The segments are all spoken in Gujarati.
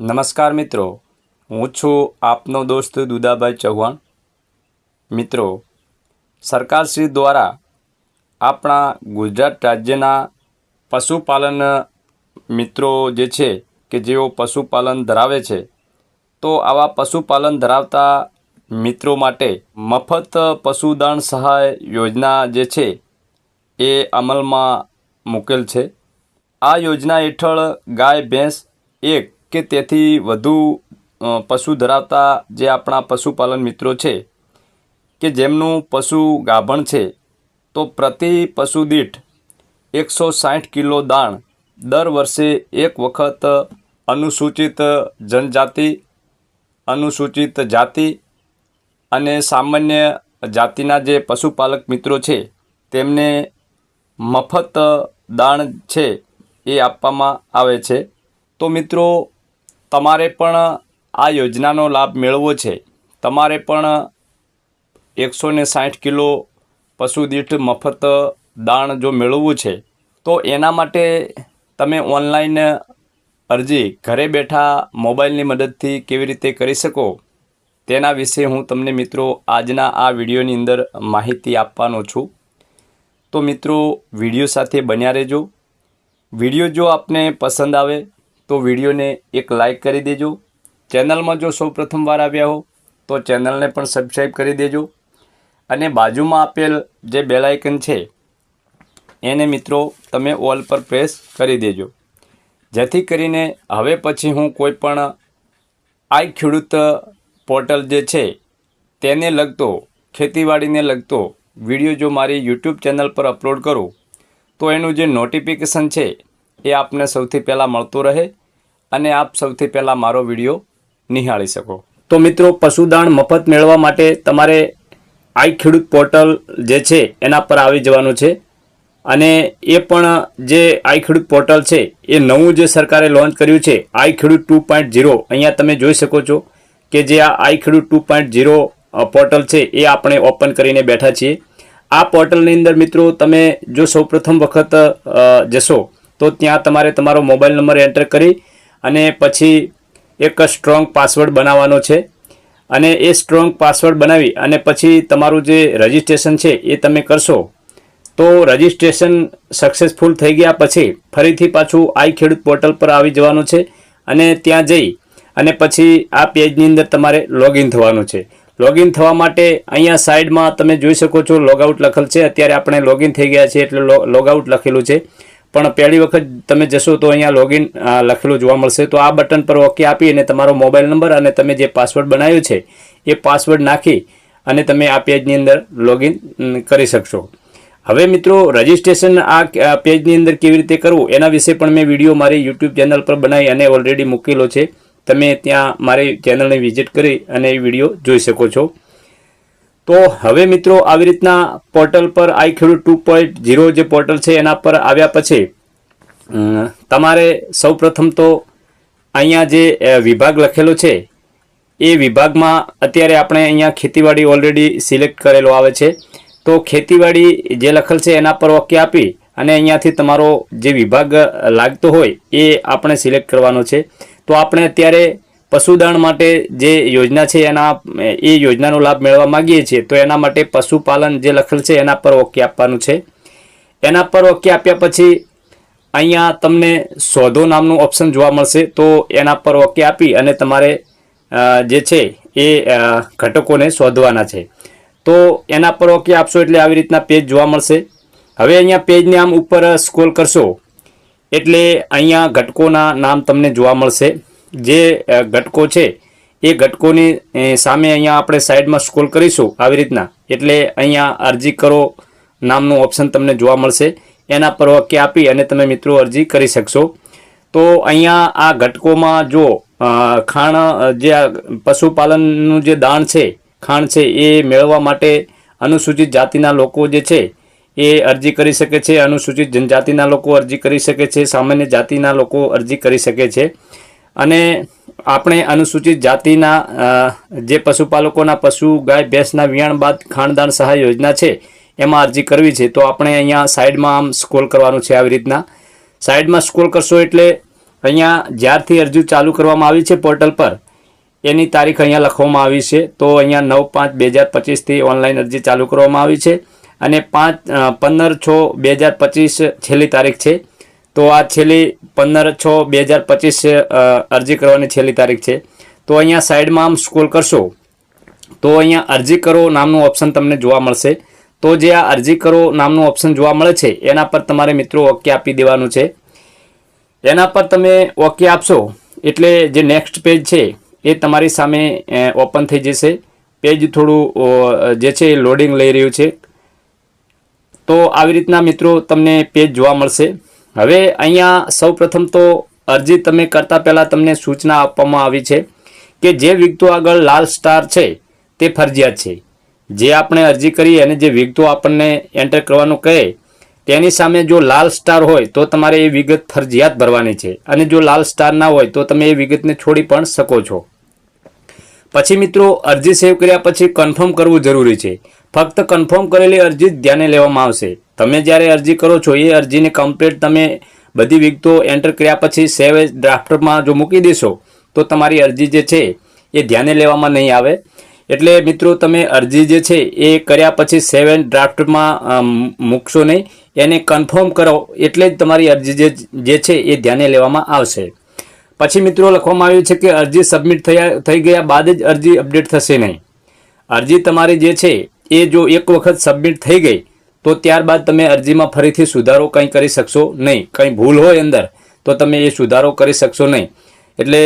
નમસ્કાર મિત્રો, હું છું આપનો દોસ્ત દુદાભાઈ ચૌહાણ. મિત્રો, સરકારશ્રી દ્વારા આપણા ગુજરાત રાજ્યના પશુપાલન મિત્રો જે છે કે જેઓ પશુપાલન ધરાવે છે, તો આવા પશુપાલન ધરાવતા મિત્રો માટે મફત પશુદાન સહાય યોજના જે છે એ અમલમાં મૂકેલ છે. આ યોજના હેઠળ ગાય, ભેંસ એક કે તેથી વધુ પશુ ધરાવતા જે આપણા પશુપાલન મિત્રો છે, કે જેમનું પશુ ગાભણ છે, તો પ્રતિ પશુ દીઠ એકસો સાઠ કિલો દાણ દર વર્ષે એક વખત અનુસૂચિત જનજાતિ, અનુસૂચિત જાતિ અને સામાન્ય જાતિના જે પશુપાલક મિત્રો છે, તેમને મફત દાણ છે એ આપવામાં આવે છે. તો મિત્રો તમારે પણ આ યોજનાનો લાભ મેળવવો છે. તમારે પણ એકસો ને સાઠ કિલો પશુ દીઠ મફત દાણ જો મેળવવું છે, તો એના માટે તમે ઓનલાઈન અરજી ઘરે બેઠા મોબાઈલની મદદથી કેવી રીતે કરી શકો? તેના વિશે હું તમને મિત્રો આજના આ વિડીયોની અંદર માહિતી આપવાનો છું. તો મિત્રો વીડિયો સાથે બન્યા રહેજો. વીડિયો જો આપને પસંદ આવે તો વિડીયોને એક લાઈક કરી દેજો. ચેનલમાં જો સૌ પ્રથમવાર આવ્યા હો, તો ચેનલને પણ સબસ્ક્રાઈબ કરી દેજો. અને બાજુમાં આપેલ જે બેલાયકન છે, એને મિત્રો તમે ઓલ પર પ્રેસ કરી દેજો. જેથી કરીને હવે પછી હું કોઈપણ આઈ ખેડૂત પોર્ટલ જે છે, તેને લગતો, ખેતીવાડીને લગતો વીડિયો જો મારી યુટ્યુબ ચેનલ પર અપલોડ કરું, તો એનું જે નોટિફિકેશન છે એ આપને સૌથી પહેલાં મળતું રહે અને આપ સૌથી પહેલાં મારો વીડિયો નિહાળી શકો. તો મિત્રો પશુદાણ મફત મેળવવા માટે તમારે આઈ ખેડૂત પોર્ટલ જે છે, એના પર આવી જવાનું છે. અને એ પણ જે આઈ ખેડૂત પોર્ટલ છે, એ નવું જે સરકારે લોન્ચ કર્યું છે, આઈ ખેડૂત ટુ પોઈન્ટ ઝીરો, અહીંયા તમે જોઈ શકો છો કે જે આ આઈ Khedut two point zero portal છે, એ આપણે ઓપન કરીને બેઠા છીએ. આ પોર્ટલની અંદર મિત્રો, તમે જો સૌપ્રથમ વખત જશો તો ત્યાં તમારે તમારો મોબાઈલ નંબર એન્ટર કરી અને પછી એક સ્ટ્રોંગ પાસવર્ડ બનાવવાનો છે. અને એ સ્ટ્રોંગ પાસવર્ડ બનાવી અને પછી તમારું જે રજિસ્ટ્રેશન છે એ તમે કરશો. તો રજિસ્ટ્રેશન સક્સેસફુલ થઈ ગયા પછી ફરીથી પાછું આઈ ખેડૂત પોર્ટલ પર આવી જવાનું છે અને ત્યાં જઈ અને પછી આ પેજની અંદર તમારે લોગિન થવાનું છે. લોગિન થવા માટે અહીંયા સાઈડમાં તમે જોઈ શકો છો લોગઆઉટ લખેલ છે. અત્યારે આપણે લોગિન થઈ ગયા છે એટલે લોગઆઉટ લખેલું છે. પણ પહેલી વખત તમે જશો તો અહીંયા લોગિન લખેલું જોવા મળશે. તો આ બટન પર ઓકે આપી અને તમારો મોબાઈલ નંબર અને તમે જે પાસવર્ડ બનાવ્યો છે, એ પાસવર્ડ નાખી અને તમે આ પેજની અંદર લોગિન કરી શકશો. હવે મિત્રો રજિસ્ટ્રેશન આ પેજની અંદર કેવી રીતે કરવું, એના વિશે પણ મેં વીડિયો મારી યુટ્યુબ ચેનલ પર બનાવી અને ઓલરેડી મૂકેલો છે. તમે ત્યાં મારી ચેનલને વિઝિટ કરી અને એ વીડિયો જોઈ શકો છો. તો હવે મિત્રો આવી રીતના પોર્ટલ પર I Khedut two point zero જે પોર્ટલ છે, એના પર આવ્યા પછી તમારે સૌપ્રથમ તો અહીંયા જે વિભાગ લખેલો છે, એ વિભાગમાં અત્યારે આપણે અહીંયા ખેતીવાડી ઓલરેડી સિલેક્ટ કરેલો આવે છે. તો ખેતીવાડી જે લખેલ છે, એના પર ઓકે આપી અને અહીંયાથી તમારો જે વિભાગ લાગતો હોય, એ આપણે સિલેક્ટ કરવાનો છે. તો આપણે અત્યારે પશુદાણ માટે જે યોજના છે, એના, એ યોજનાનો લાભ મેળવવા માંગીએ છીએ, તો એના માટે પશુપાલન જે લખેલ છે, એના પર ઓકે આપવાનું છે. એના પર ઓકે આપ્યા પછી અહીંયા તમને શોધો નામનું ઓપ્શન જોવા મળશે, તો એના પર ઓકે આપી અને તમારે જે છે, એ ઘટકોને શોધવાના છે. તો એના પર ઓકે આપશો એટલે આવી રીતના પેજ જોવા મળશે. હવે અહીંયા પેજને આમ ઉપર સ્ક્રોલ કરશો એટલે અહીંયા ઘટકોના નામ તમને જોવા મળશે. જે ઘટકો છે, એ ઘટકોની સામે અહીંયા આપણે સાઈડમાં સ્ક્રોલ કરીશું આવી રીતના. એટલે અહીંયા અરજી કરો નામનું ઓપ્શન તમને જોવા મળશે. એના પર ઓકે આપી અને તમે મિત્રો અરજી કરી શકશો. તો અહીંયા આ ઘટકોમાં જો ખાણ જે પશુપાલનનું જે દાણ છે, ખાણ છે, એ મેળવવા માટે અનુસૂચિત જાતિના લોકો જે છે, એ અરજી કરી શકે છે. અનુસૂચિત જનજાતિના લોકો અરજી કરી શકે છે. સામાન્ય જાતિના લોકો અરજી કરી શકે છે. અને આપણે અનુસૂચિત જાતિના જે પશુપાલકોના પશુ, ગાય, ભેંસના વિયાણ બાદ ખાણદાન સહાય યોજના છે, એમાં અરજી કરવી છે, તો આપણે અહીંયા સાઈડમાં આમ સ્ક્રોલ કરવાનું છે આવી રીતના. સાઈડમાં સ્ક્રોલ કરશો એટલે અહીંયા જ્યારથી અરજી ચાલુ કરવામાં આવી છે પોર્ટલ પર, એની તારીખ અહીંયા લખવામાં આવી છે, તો અહીંયા નવ પાંચ બે હજાર પચીસથી ઓનલાઈન અરજી ચાલુ કરવામાં આવી છે. અને પાંચ પંદર છ બે હજાર પચીસ છેલ્લી તારીખ છે. તો આ છેલ્લી પંદર છ બે હજાર પચીસ અરજી કરવાની છેલ્લી તારીખ છે. તો અહીંયા સાઈડમાં આમ સ્ક્રોલ કરશો, તો અહીંયા અરજી કરો નામનું ઓપ્શન તમને જોવા મળશે. તો જે આ અરજી કરો નામનું ઓપ્શન જોવા મળે છે, એના પર તમારે મિત્રો ઓકે આપી દેવાનું છે. એના પર તમે ઓકે આપશો, એટલે જે નેક્સ્ટ પેજ છે, એ તમારી સામે ઓપન થઈ જશે. પેજ થોડું જે છે એ લોડિંગ લઈ રહ્યું છે. તો આવી રીતના મિત્રો તમને પેજ જોવા મળશે. હવે અહીંયા સૌપ્રથમ તો અરજી તમે કરતા પહેલાં તમને સૂચના આપવામાં આવી છે કે જે વિગતો આગળ લાલ સ્ટાર છે, તે ફરજિયાત છે. જે આપણે અરજી કરીએ અને જે વિગતો આપણને એન્ટર કરવાનું કહે, તેની સામે જો લાલ સ્ટાર હોય તો તમારે એ વિગત ફરજિયાત ભરવાની છે અને જો લાલ સ્ટાર ના હોય તો તમે એ વિગતને છોડી પણ શકો છો. પછી મિત્રો, અરજી સેવ કર્યા પછી કન્ફર્મ કરવું જરૂરી છે. ફક્ત કન્ફર્મ કરેલી અરજી જ ધ્યાને લેવામાં આવશે. તમે જ્યારે અરજી કરો છો, એ અરજીને કમ્પ્લીટ તમે બધી વિગતો એન્ટર કર્યા પછી સેવ ડ્રાફ્ટમાં જો મૂકી દેશો, તો તમારી અરજી જે છે, એ ધ્યાને લેવામાં નહીં આવે. એટલે મિત્રો, તમે અરજી જે છે, એ કર્યા પછી સેવન ડ્રાફ્ટમાં મૂકશો નહીં. એને કન્ફર્મ કરો, એટલે જ તમારી અરજી જે છે, એ ધ્યાને લેવામાં આવશે. પછી મિત્રો, લખવામાં આવ્યું છે કે અરજી સબમિટ થયા, થઈ ગયા બાદ જ અરજી અપડેટ થશે નહીં. અરજી તમારી જે છે, એ જો એક વખત સબમિટ થઈ ગઈ તો ત્યારબાદ તમે અરજીમાં ફરીથી સુધારો કંઈ કરી શકશો નહીં. કંઈ ભૂલ હોય અંદર, તો તમે એ સુધારો કરી શકશો નહીં. એટલે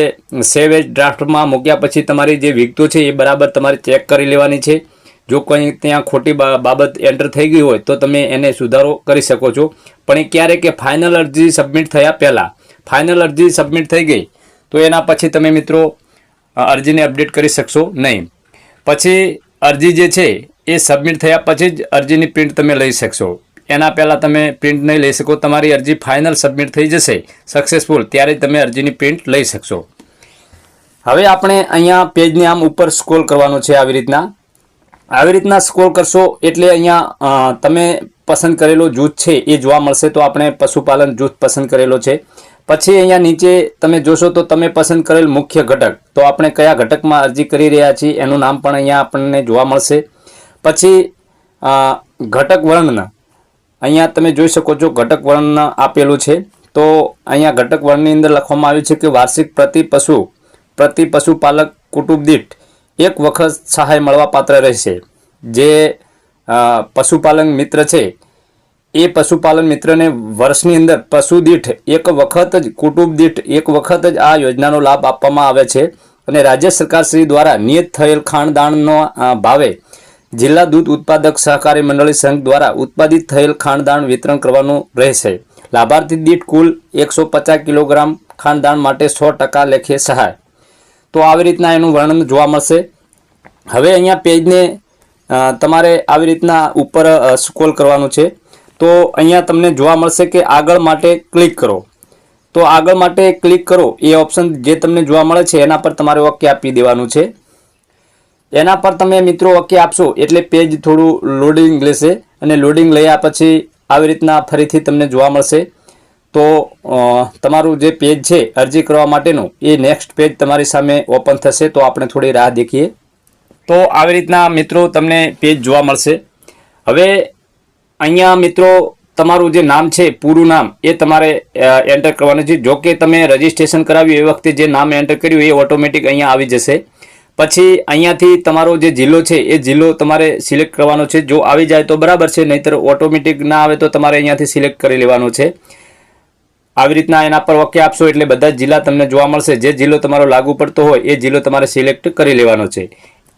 સેવ એજ ડ્રાફ્ટમાં મૂક્યા પછી તમારી જે વિગતો છે એ બરાબર તમારે ચેક કરી લેવાની છે. જો કંઈ ત્યાં ખોટી બાબત એન્ટર થઈ ગઈ હોય, તો તમે એને સુધારો કરી શકો છો. પણ એ ક્યારે કે ફાઇનલ અરજી સબમિટ થયા પહેલાં, ફાઇનલ અરજી સબમિટ થઈ ગઈ, તો એના પછી તમે મિત્રો અરજીને અપડેટ કરી શકશો નહીં. પછી અરજી જે છે એ સબમિટ થયા પછી જ અરજીની પ્રિન્ટ તમે લઈ શકશો. એના પહેલાં તમે પ્રિન્ટ નહીં લઈ શકો, તમારી અરજી ફાઇનલ સબમિટ થઈ જશે સક્સેસફુલ ત્યારે તમે અરજીની પ્રિન્ટ લઈ શકશો. હવે આપણે અહીંયા પેજને આમ ઉપર સ્ક્રોલ કરવાનો છે આવી રીતના. આવી રીતના સ્ક્રોલ કરશો એટલે અહીંયા તમે પસંદ કરેલો જૂથ છે એ જોવા મળશે, તો આપણે પશુપાલન જૂથ પસંદ કરેલો છે. પછી અહીંયા નીચે તમે જોશો તો તમે પસંદ કરેલ મુખ્ય ઘટક. તો આપણે કયા ઘટકમાં અરજી કરી રહ્યા છીએ, એનું નામ પણ અહીંયા આપણને જોવા મળશે. પછી ઘટક વર્ણન. અહીંયા તમે જોઈ શકો છો ઘટક વર્ણન આપેલું છે. તો અહીંયા ઘટક વર્ણની અંદર લખવામાં આવ્યું છે કે વાર્ષિક પ્રતિ પશુ, પ્રતિ પશુપાલક કુટુંબ દીઠ એક વખત સહાય મળવા પાત્ર રહેશે. જે પશુપાલન મિત્ર છે, એ પશુપાલન મિત્રને વર્ષની અંદર પશુ દીઠ એક વખત જ, કુટુંબ દીઠ એક વખત જ આ યોજનાનો લાભ આપવામાં આવે છે. અને રાજ્ય સરકાર શ્રી દ્વારા નિયત થયેલ ખાણદાણનો ભાવે જિલ્લા દૂધ ઉત્પાદક સહકારી મંડળી સંઘ દ્વારા ઉત્પાદિત થયેલ ખાંડદાણ વિતરણ કરવાનું રહેશે. લાભાર્થી દીઠ કુલ એકસો પચાસ કિલોગ્રામ ખાંડદાણ માટે સો ટકા લેખે સહાય. તો આવી રીતના એનું વર્ણન જોવા મળશે. હવે અહીંયા પેજને તમારે આવી રીતના ઉપર સ્કોલ કરવાનું છે. તો અહીંયા તમને જોવા મળશે કે આગળ માટે ક્લિક કરો. તો આગળ માટે ક્લિક કરો. એ ઓપ્શન જે તમને જોવા મળે છે એના પર તમારે ઓકે આપી દેવાનું છે. એના પર તમે મિત્રો ઓકે આપશો. એટલે પેજ થોડું લોડિંગ લેશે અને લોડિંગ લયા પછી આવી રીતના ફરીથી તમને જોવા મળશે. તો તમારું જે પેજ છે, અરજી કરવા માટેનું, એ નેક્સ્ટ પેજ તમારી સામે ઓપન થશે. તો આપણે થોડી રાહ દેખીએ. તો આવી રીતના મિત્રો તમને પેજ જોવા મળશે. હવે, અહીંયા મિત્રો તમારું જે નામ છે, પૂરું નામ, એ તમારે એન્ટર કરવાનું છે. જો કે તમે રજીસ્ટ્રેશન કરાવ્યું એ વખતે જે નામ એન્ટર કર્યું એ ઓટોમેટિક અહીંયા આવી જશે. પછી અહીંયાથી તમારો જે જિલ્લો છે, એ જિલ્લો તમારે સિલેક્ટ કરવાનો છે. જો આવી જાય તો બરાબર છે, નહીતર ઓટોમેટિક ના આવે તો તમારે અહીંયાથી સિલેક્ટ કરી લેવાનો છે. આવી રીતના એના પર ઓકે આપશો એટલે બધા જિલ્લા તમને જોવા મળશે. જે જિલ્લો તમારો લાગુ પડતો હોય, એ જિલ્લો તમારે સિલેક્ટ કરી લેવાનો છે.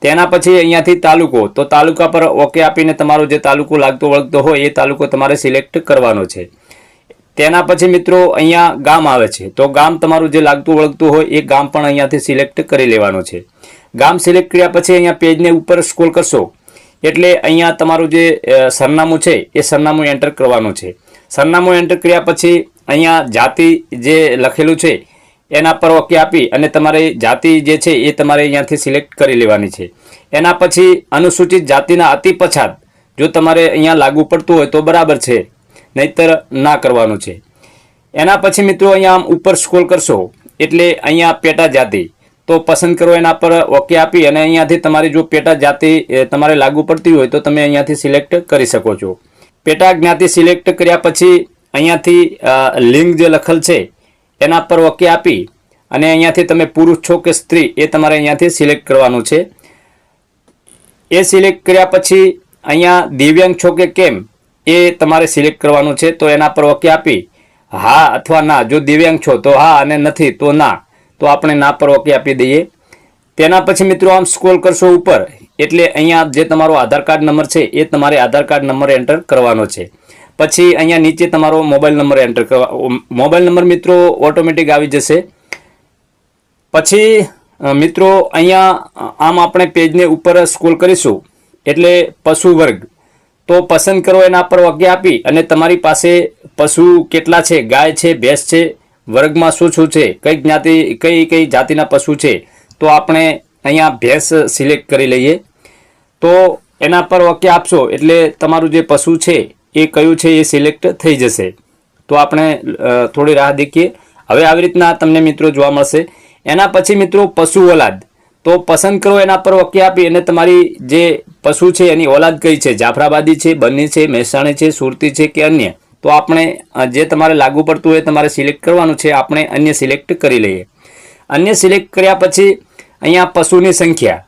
તેના પછી અહીંયાથી તાલુકો, તો તાલુકા પર ઓકે આપીને તમારો જે તાલુકો લાગતો વળગતો હોય, એ તાલુકો તમારે સિલેક્ટ કરવાનો છે. તેના પછી મિત્રો અહીંયા ગામ આવે છે. તો ગામ તમારું જે લાગતું વળગતું હોય, એ ગામ પણ અહીંયાથી સિલેક્ટ કરી લેવાનું છે. ગામ સિલેક્ટ કર્યા પછી અહીંયા પેજને ઉપર સ્ક્રોલ કરશો. એટલે અહીંયા તમારું જે સરનામું છે, એ સરનામું એન્ટર કરવાનું છે. સરનામું એન્ટર કર્યા પછી અહીંયા જાતિ જે લખેલું છે, એના પર ઓકે આપી અને તમારી જાતિ જે છે, એ તમારે અહીંયાથી સિલેક્ટ કરી લેવાની છે. એના પછી અનુસૂચિત જાતિના અતિ પછાત, જો તમારે અહીંયા લાગુ પડતું હોય તો બરાબર છે, નહીતર ના કરવાનું છે. એના પછી મિત્રો અહીંયા આમ ઉપર સ્ક્રોલ કરશો, એટલે અહીંયા પેટા જાતિ. તો પસંદ કરો એના પર ઓકે આપી અને અહીંયાથી તમારી જો પેટા જાતિ તમારે લાગુ પડતી હોય તો તમે અહીંયાથી સિલેક્ટ કરી શકો છો. પેટા જ્ઞાતિ સિલેક્ટ કર્યા પછી અહીંયાથી લિંગ જે લખેલ છે, એના પર ઓકે આપી અને અહીંયાથી તમે પુરુષ છો કે સ્ત્રી, એ તમારે અહીંયાથી સિલેક્ટ કરવાનું છે. એ સિલેક્ટ કર્યા પછી અહીંયા દિવ્યાંગ છો કે કેમ, એ તમારે સિલેક્ટ કરવાનું છે. તો એના પર ઓકે આપી, હા અથવા ના. જો દિવ્યાંગ છો તો હા અને નથી તો ના. તો આપણે ના પર ઓકે આપી દઈએ. તેના પછી મિત્રો આમ સ્ક્રોલ કરશો ઉપર, એટલે અહીંયા જે તમારો આધાર કાર્ડ નંબર છે, એ તમારે આધાર કાર્ડ નંબર એન્ટર કરવાનો છે. પછી અહીંયા નીચે તમારો મોબાઈલ નંબર એન્ટર કરવા મોબાઈલ નંબર મિત્રો ઓટોમેટિક આવી જશે. પછી મિત્રો અહીંયા આમ આપણે પેજને ઉપર સ્ક્રોલ કરીશું, એટલે પશુ વર્ગ. તો પસંદ કરો એના પર ઓકે આપી, અને તમારી પાસે પશુ કેટલા છે, ગાય છે, ભેંસ છે વર્ગમાં શું શું છે, કઈ જ્ઞાતિ, કઈ કઈ જાતિના પશુ છે, તો આપણે અહીંયા ભેંસ સિલેક્ટ કરી લઈએ. તો એના પર ઓકે આપશો, એટલે તમારું જે પશુ છે, એ કયું છે, એ સિલેક્ટ થઈ જશે. તો આપણે થોડી રાહ દેખીએ. હવે આવી રીતના તમને મિત્રો જોવા મળશે. એના પછી મિત્રો પશુ ઓલાદ. તો પસંદ કરો એના પર ઓકે આપી, અને તમારી જે પશુ છે, એની ઓલાદ કઈ છે? જાફરાબાદી છે, બન્ની છે, મહેસાણી છે, સુરતી છે કે અન્ય? તો આપણે જે તમારે લાગુ પડતું હોય તમારે સિલેક્ટ કરવાનું છે, આપણે અન્ય સિલેક્ટ કરી લઈએ. અન્ય સિલેક્ટ કર્યા પછી અહીંયા પશુની સંખ્યા.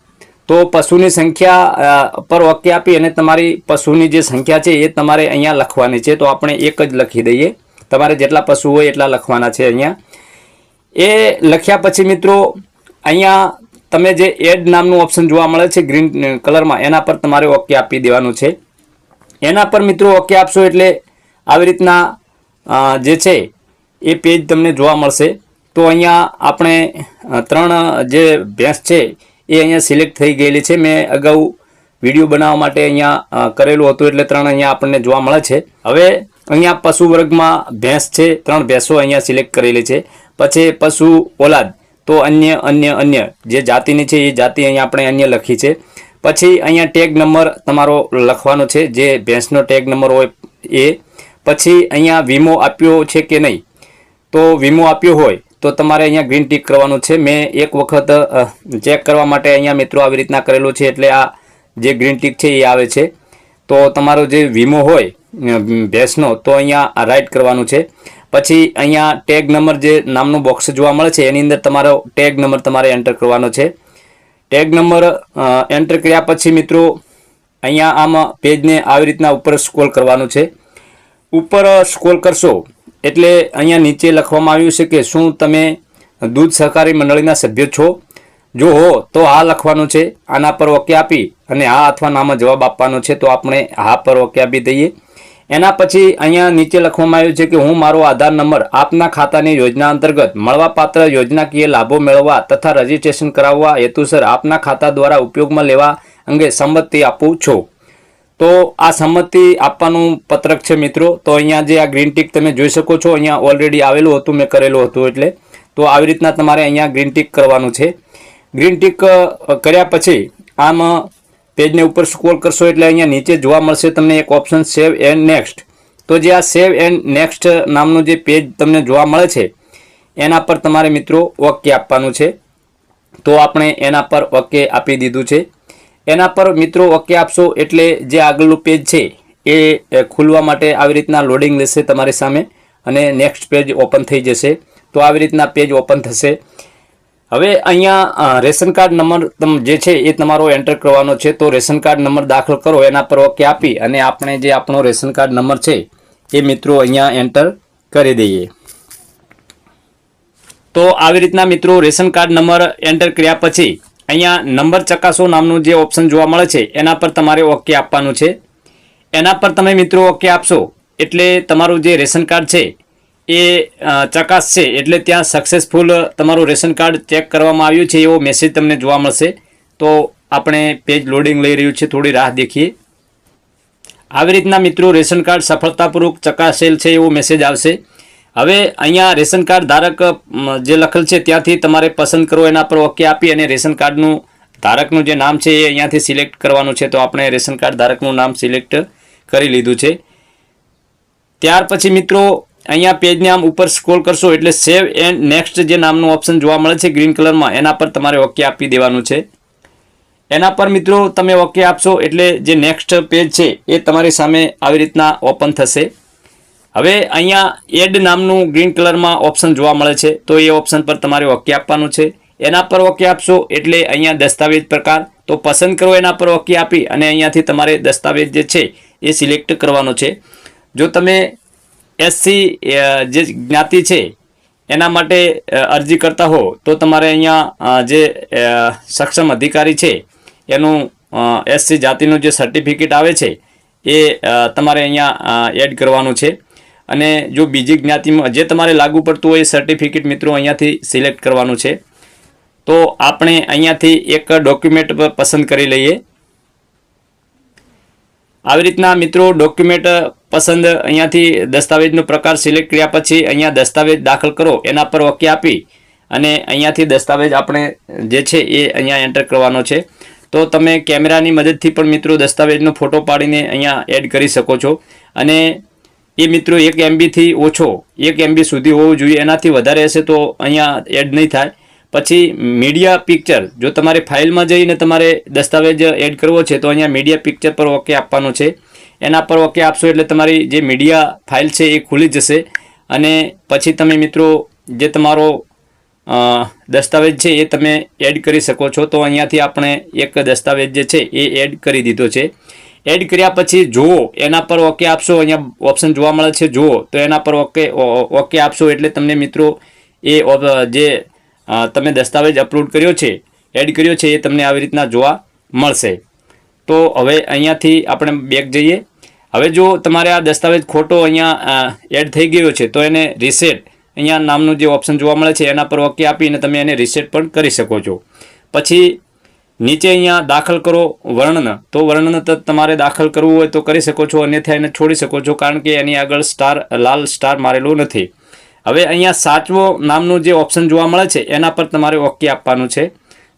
તો પશુની સંખ્યા પર ઓકે આપી અને તમારી પશુની જે સંખ્યા છે એ તમારે અહીંયા લખવાની છે. તો આપણે એક જ લખી દઈએ. તમારે જેટલા પશુ હોય એટલા લખવાના છે અહીંયા. એ લખ્યા પછી મિત્રો, અહીંયા તમે જે એડ નામનું ઓપ્શન જોવા મળે છે ગ્રીન કલરમાં એના પર તમારે ઓકે આપી દેવાનું છે. એના પર મિત્રો ઓકે આપશો એટલે આવી રીતના જે છે, એ પેજ તમને જોવા મળશે. તો અહીંયા આપણે ત્રણ જે ભેંસ છે, એ અહીંયા સિલેક્ટ થઈ ગયેલી છે. મેં અગાઉ વીડિયો બનાવવા માટે અહીંયા કરેલું હતું, એટલે ત્રણ અહીંયા આપણને જોવા મળે છે. હવે અહીંયા પશુ વર્ગમાં ભેંસ છે, ત્રણ ભેંસો અહીંયા સિલેક્ટ કરેલી છે. પછી પશુ ઓલાદ, તો અન્ય અન્ય અન્ય, જે જાતિની છે, એ જાતિ અહીંયા આપણે અન્ય લખી છે. પછી અહીંયા ટેગ નંબર તમારો લખવાનો છે. જે ભેંસનો ટેગ નંબર હોય એ પછી અહીંયા વીમો આપ્યો છે કે નહીં? તો વીમો આપ્યો હોય તો તમારે અહીંયા ગ્રીન ટીક કરવાનું છે. મેં એક વખત ચેક કરવા માટે અહીંયા મિત્રો આવી રીતના કરેલું છે એટલે આ જે ગ્રીન ટીક છે એ આવે છે. તો તમારો જે વીમો હોય ભેંસનો, તો અહીંયા રાઇટ કરવાનું છે. પછી અહીંયા ટેગ નંબર જે નામનું બોક્સ જોવા મળે છે, એની અંદર તમારો ટેગ નંબર તમારે એન્ટર કરવાનો છે. ટેગ નંબર એન્ટર કર્યા પછી મિત્રો, અહીંયા આમ પેજને આવી રીતના ઉપર સ્ક્રોલ કરવાનું છે. ઉપર સ્કોલ કરશો. એટલે અહીંયા નીચે લખવામાં આવ્યું છે કે શું તમે દૂધ સહકારી મંડળીના સભ્ય છો? જો હો, તો હા લખવાનું છે. આના પર ઓકે આપી અને હા અથવા નામાં જવાબ આપવાનો છે, તો આપણે હા પર ઓકે આપી દઈએ. એના પછી અહીંયા નીચે લખવામાં આવ્યું છે કે હું મારો આધાર નંબર આપના ખાતાની યોજના અંતર્ગત મળવાપાત્ર યોજનાકીય લાભો મેળવવા તથા રજીસ્ટ્રેશન કરાવવા હેતુસર આપના ખાતા દ્વારા ઉપયોગમાં લેવા અંગે સંમતિ આપું છું. તો આ સંમતિ આપવાનું પત્રક છે મિત્રો. તો અહીંયા જે આ ગ્રીન ટીક તમે જોઈ શકો છો, અહીંયા ઓલરેડી આવેલું હતું, મેં કરેલું હતું એટલે. તો આવી રીતના તમારે અહીંયા ગ્રીન ટીક કરવાનું છે. ગ્રીન ટીક કર્યા પછી આમ પેજને ઉપર સ્ક્રોલ કરશો એટલે અહીંયા નીચે જોવા મળશે તમને એક ઓપ્શન સેવ એન્ડ નેક્સ્ટ તો જે આ સેવ એન્ડ નેક્સ્ટ નામનું જે પેજ તમને જોવા મળે છે, એના પર તમારે મિત્રો ઓકે આપવાનું છે. તો આપણે એના પર ઓકે આપી દીધું છે. એના પર મિત્રો ઓકે આપશો એટલે જે આગળનું પેજ છે, એ ખુલવા માટે આવી રીતના લોડિંગ લેશે તમારી સામે અને નેક્સ્ટ પેજ ઓપન થઈ જશે. તો આવી રીતના પેજ ઓપન થશે. હવે અહીંયા રેશન કાર્ડ નંબર તમ, જે છે એ તમારો એન્ટર કરવાનો છે. તો રેશન કાર્ડ નંબર દાખલ કરો, એના પર ઓકે આપી અને આપણે જે આપણો રેશન કાર્ડ નંબર છે, એ મિત્રો અહીંયા એન્ટર કરી દઈએ. તો આવી રીતના મિત્રો રેશન કાર્ડ નંબર એન્ટર કર્યા પછી અહીંયા નંબર ચકાસો નામનું જે ઓપ્શન જોવા મળે છે, એના પર તમારે ઓકે આપવાનું છે. એના પર તમે મિત્રો ઓકે આપશો, એટલે તમારું જે રેશન કાર્ડ છે, એ ચકાસશે, એટલે ત્યાં સક્સેસફુલ તમારું રેશન કાર્ડ ચેક કરવામાં આવ્યું છે, એવો મેસેજ તમને જોવા મળશે. તો આપણે પેજ લોડિંગ લઈ રહ્યું છે, થોડી રાહ દેખીએ. આવી રીતના મિત્રો રેશન કાર્ડ સફળતાપૂર્વક ચકાસેલ છે, એવો મેસેજ આવશે. હવે અહીંયા રેશન કાર્ડ ધારક જે લખેલ છે ત્યાંથી તમારે પસંદ કરો એના પર ઓકે આપી અને રેશન કાર્ડનું ધારકનું જે નામ છે એ અહીંયાથી સિલેક્ટ કરવાનું છે. તો આપણે રેશન કાર્ડ ધારકનું નામ સિલેક્ટ કરી લીધું છે. ત્યાર પછી મિત્રો, અહીંયા પેજને આમ ઉપર સ્ક્રોલ કરશો એટલે સેવ એન્ડ નેક્સ્ટ જે નામનું ઓપ્શન જોવા મળે છે ગ્રીન કલરમાં એના પર તમારે ઓકે આપી દેવાનું છે. એના પર મિત્રો તમે ઓકે આપશો એટલે જે નેક્સ્ટ પેજ છે એ તમારી સામે આવી રીતના ઓપન થશે. હવે અહીંયા એડ નામનું ગ્રીન કલરમાં ઓપ્શન જોવા મળે છે. તો એ ઓપ્શન પર તમારે ઓકે આપવાનું છે. એના પર ઓકે આપશો એટલે અહીંયા દસ્તાવેજ પ્રકાર. તો પસંદ કરો એના પર ઓકે આપી અને અહીંયાથી તમારે દસ્તાવેજ જે છે એ સિલેક્ટ કરવાનો છે. જો તમે એસસી જે જ્ઞાતિ છે, એના માટે અરજી કરતા હો, તો તમારે અહીંયા જે સક્ષમ અધિકારી છે, એનું એસસી જાતિનું જે સર્ટિફિકેટ આવે છે, એ તમારે અહીંયા એડ કરવાનું છે. અને જો બીજી જ્ઞાતિમાં જે તમારે લાગુ પડતું હોય એ સર્ટિફિકેટ મિત્રો અહીંયાથી સિલેક્ટ કરવાનું છે. તો આપણે અહીંયાથી એક ડોક્યુમેન્ટ પસંદ કરી લઈએ. આવી રીતના મિત્રો ડોક્યુમેન્ટ પસંદ અહીંયાથી દસ્તાવેજનો પ્રકાર સિલેક્ટ કર્યા પછી અહીંયા દસ્તાવેજ દાખલ કરો, એના પર ઓકે આપી અને અહીંયાથી દસ્તાવેજ આપણે જે છે એ અહીંયા એન્ટર કરવાનો છે. તો તમે કેમેરાની મદદથી પણ મિત્રો દસ્તાવેજનો ફોટો પાડીને અહીંયા એડ કરી શકો છો. અને એ મિત્રો એક એમબીથી ઓછો, એક એમબી સુધી હોવું જોઈએ. એનાથી વધારે હશે તો અહીંયા એડ નહીં થાય. પછી મીડિયા પિક્ચર જો તમારે ફાઇલમાં જઈને તમારે દસ્તાવેજ એડ કરવો છે, તો અહીંયા મીડિયા પિક્ચર પર ઓકે આપવાનો છે. એના પર ઓકે આપશો એટલે તમારી જે મીડિયા ફાઇલ છે એ ખુલી જશે. અને પછી તમે મિત્રો, જે તમારો દસ્તાવેજ છે એ તમે એડ કરી શકો છો. તો અહીંયાથી આપણે એક દસ્તાવેજ જે છે એ એડ કરી દીધો છે. એડ કર્યા પછી જુઓ, એના પર ઓકે આપશો, અહીંયા ઓપ્શન જોવા મળે છે, જુઓ. તો એના પર ઓકે ઓકે આપશો એટલે તમને મિત્રો એ જે તમે દસ્તાવેજ અપલોડ કર્યો છે એડ કર્યો છે, એ તમને આવી રીતના જોવા મળશે. તો હવે અહીંયાથી આપણે બેક જઈએ. હવે જો તમારે આ દસ્તાવેજ ખોટો અહીંયા એડ થઈ ગયો છે, તો એને રિસેટ અહીંયા નામનું જે ઓપ્શન જોવા મળે છે, એના પર ઓકે આપીને તમે એને રિસેટ પણ કરી શકો છો. પછી નીચે અહીંયા દાખલ કરો વર્ણન. તો વર્ણન તમારે દાખલ કરવું હોય તો કરી શકો છો, અન્યથા એને છોડી શકો છો, કારણ કે એની આગળ સ્ટાર, લાલ સ્ટાર મારેલું નથી. હવે અહીંયા સાચવો નામનું જે ઓપ્શન જોવા મળે છે, એના પર તમારે ઓકે આપવાનું છે.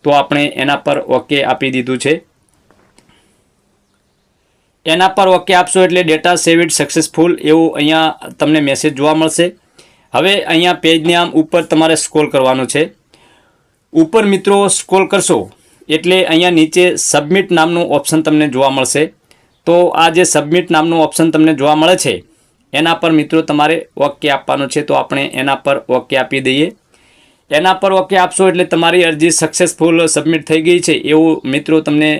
તો આપણે એના પર ઓકે આપી દીધું છે. એના પર ઓકે આપશો એટલે ડેટા સેવ ઇટ સક્સેસફુલ એવું અહીંયા તમને મેસેજ જોવા મળશે. હવે અહીંયા પેજને આમ ઉપર તમારે સ્ક્રોલ કરવાનું છે. ઉપર મિત્રો સ્ક્રોલ કરશો. એટલે અહીંયા નીચે સબમિટ નામનું ઓપ્શન તમને જોવા મળશે. તો આ જે સબમિટ નામનું ઓપ્શન તમને જોવા મળે છે, એના પર મિત્રો તમારે ઓકે આપવાનું છે, તો આપણે એના પર ઓકે આપી દઈએ. એના પર ઓકે આપશો એટલે તમારી અરજી સક્સેસફુલ સબમિટ થઈ ગઈ છે, એવું મિત્રો તમને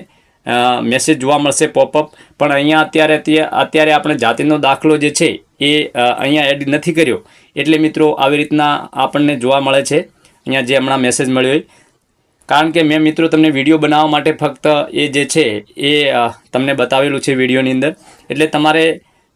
મેસેજ જોવા મળશે પોપઅપ પણ અહીંયા અત્યારે અત્યારે આપણે જાતિનો દાખલો જે છે, એ અહીંયા એડ નથી કર્યો. એટલે મિત્રો આવી રીતના આપણને જોવા મળે છે. અહીંયા જે હમણાં મેસેજ મળ્યો હોય કારણ કે મેં મિત્રો તમને વીડિયો બનાવવા માટે ફક્ત એ જે છે, એ તમને બતાવેલું છે વિડીયોની અંદર. એટલે તમારે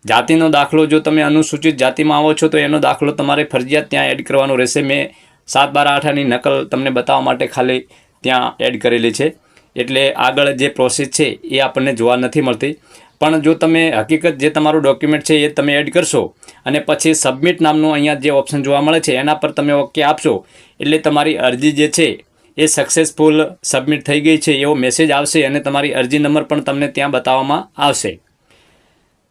જાતિનો દાખલો જો તમે અનુસૂચિત જાતિમાં આવો છો, તો એનો દાખલો તમારે ફરજિયાત ત્યાં એડ કરવાનો રહેશે. મેં સાત બાર આઠની નકલ તમને બતાવવા માટે ખાલી ત્યાં એડ કરેલી છે. એટલે આગળ જે પ્રોસેસ છે, એ આપણને જોવા નથી મળતી. પણ જો તમે હકીકત જે તમારું ડોક્યુમેન્ટ છે, એ તમે એડ કરશો અને પછી સબમિટ નામનું અહીંયા જે ઓપ્શન જોવા મળે છે, એના પર તમે ઓકે આપશો. એટલે તમારી અરજી જે છે એ સક્સેસફુલ સબમિટ થઈ ગઈ છે એવો મેસેજ આવશે અને તમારી અરજી નંબર પણ તમને ત્યાં બતાવવામાં આવશે.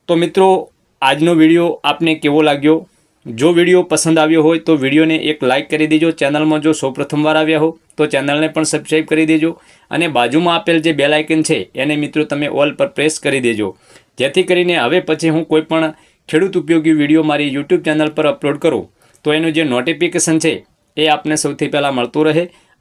તો મિત્રો, આજનો વીડિયો આપને કેવો લાગ્યો? જો વીડિયો પસંદ આવ્યો હોય તો વિડીયોને એક લાઇક કરી દેજો. ચેનલમાં જો સૌપ્રથમવાર આવ્યા હો, તો ચેનલને પણ સબસ્ક્રાઈબ કરી દેજો. અને બાજુમાં આપેલ જે બેલ આઇકન છે, એને મિત્રો તમે ઓલ પર પ્રેસ કરી દેજો. જેથી કરીને હવે પછી હું કોઈપણ ખેડૂત ઉપયોગી વીડિયો મારી યુટ્યુબ ચેનલ પર અપલોડ કરું. તો એનું જે નોટિફિકેશન છે, એ આપને સૌથી પહેલાં મળતું રહે.